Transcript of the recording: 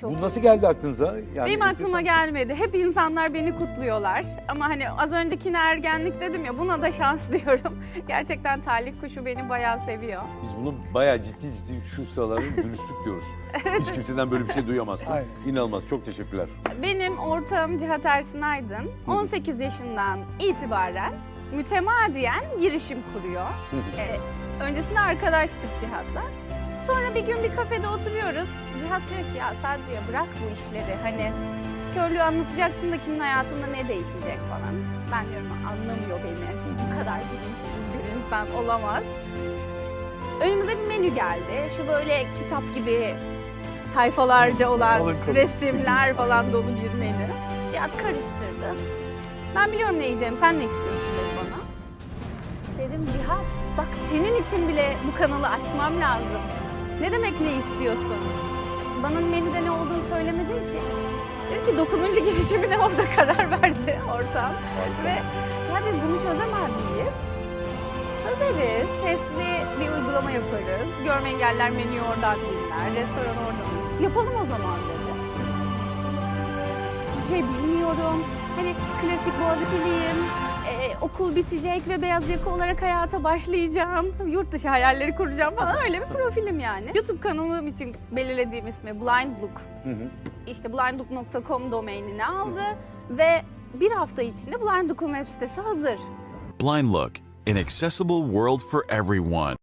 Çok Bu nasıl geldi aklınıza? Yani Benim aklıma enteresan. gelmedi. Hep insanlar beni kutluyorlar. Ama hani az öncekine ergenlik dedim ya buna da şans diyorum. Gerçekten talih kuşu beni bayağı seviyor. Biz bunu bayağı ciddi ciddi şu sıralarda dürüstlük diyoruz. Hiç kimseden böyle bir şey duyamazsın. Aynen. İnanılmaz. Çok teşekkürler. Benim ortağım Cihat Ersin Aydın 18 yaşından itibaren mütemadiyen girişim kuruyor. Ee, öncesinde arkadaştık Cihat'la. Sonra bir gün bir kafede oturuyoruz. Cihat diyor ki ya Sadriye bırak bu işleri. Hani körlüğü anlatacaksın da kimin hayatında ne değişecek falan. Ben diyorum anlamıyor beni. Bu kadar bilinçsiz bir insan olamaz. Önümüze bir menü geldi. Şu böyle kitap gibi sayfalarca olan resimler falan dolu bir menü. Cihat karıştırdı. Ben biliyorum ne yiyeceğim, sen ne istiyorsun dedi bana. Dedim Cihat, bak senin için bile bu kanalı açmam lazım. Ne demek ne istiyorsun? Bana menüde ne olduğunu söylemedin ki. Dedi ki dokuzuncu girişimine orada karar verdi ortam. Ve ya dedi bunu çözemez miyiz? Çözeriz. Sesli bir uygulama yaparız. Görme engeller menüyü oradan dinler. Restoran oradan açar. Yapalım o zaman dedi. Hiçbir şey bilmiyorum. Hani klasik Boğaziçi'liyim. Ee, okul bitecek ve beyaz yaka olarak hayata başlayacağım. Yurt dışı hayalleri kuracağım falan öyle bir profilim yani. YouTube kanalım için belirlediğim ismi Blind Look. Hı hı. İşte blindlook.com domainini aldı ve bir hafta içinde Blind Look'un web sitesi hazır. Blind Look, an accessible world for everyone.